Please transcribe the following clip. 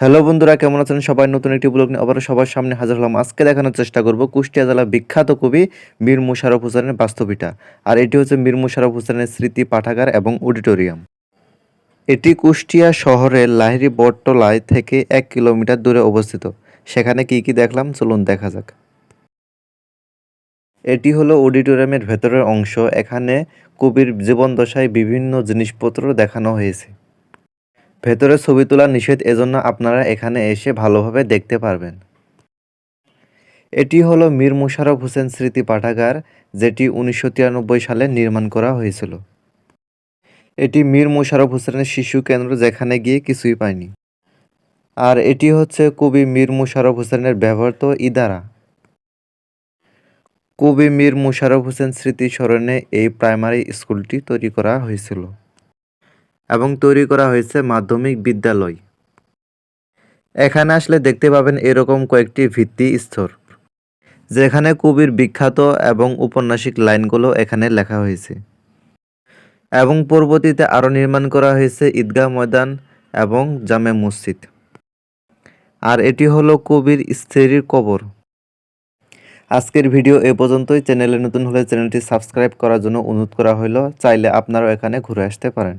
Hello বন্ধুরা, কেমন আছেন সবাই? নতুন একটি ব্লগ নিয়ে আবারও সবার সামনে হাজির হলাম। আজকে দেখানোর চেষ্টা করব কুষ্টিয়া জেলা বিখ্যাত কবি মীর মুশারফ হোসেনের বাস্তবিটা। আর এটি হচ্ছে মীর মুশারফ হোসেনের স্মৃতি পাঠাগার এবং অডিটোরিয়াম। এটি কুষ্টিয়া শহরের লাহিড়ি বটতলায় থেকে এক কিলোমিটার দূরে অবস্থিত। সেখানে কি কি দেখলাম? চলুন দেখা যাক। এটি হলো অডিটোরিয়ামের ভেতরের অংশ। এখানে কবির জীবনদশায় বিভিন্ন জিনিসপত্র দেখানো হয়েছে। ভেতরে ছবি তোলা নিষেধ, এজন্য আপনারা এখানে এসে ভালোভাবে দেখতে পারবেন। এটি হলো মীর মুশারফ হোসেন স্মৃতি পাঠাগার, যেটি উনিশশো তিরানব্বই সালে নির্মাণ করা হয়েছিল। এটি মীর মুশারফ হোসেনের শিশু কেন্দ্র, যেখানে গিয়ে কিছুই পায়নি। আর এটি হচ্ছে কবি মীর মুশারফ হোসেনের ব্যবহৃত ইদারা। কবি মীর মুশারফ হোসেন স্মৃতি স্মরণে এই প্রাইমারি স্কুলটি তৈরি করা হয়েছিল। এবং তৈরি করা হয়েছে মাধ্যমিক বিদ্যালয়। এখানে আসলে দেখতে পাবেন এরকম কয়েকটি ভিত্তি স্তর, যেখানে কবির বিখ্যাত এবং উপন্যাসিক লাইনগুলো এখানে লেখা হয়েছে। এবং পরবর্তীতে আরও নির্মাণ করা হয়েছে ঈদগাহ ময়দান এবং জামে মসজিদ। আর এটি হলো কবির স্ত্রীর কবর। আজকের ভিডিও এ পর্যন্তই। চ্যানেলে নতুন হলে চ্যানেলটি সাবস্ক্রাইব করার জন্য অনুরোধ করা হলো চাইলে আপনারাও এখানে ঘুরে আসতে পারেন।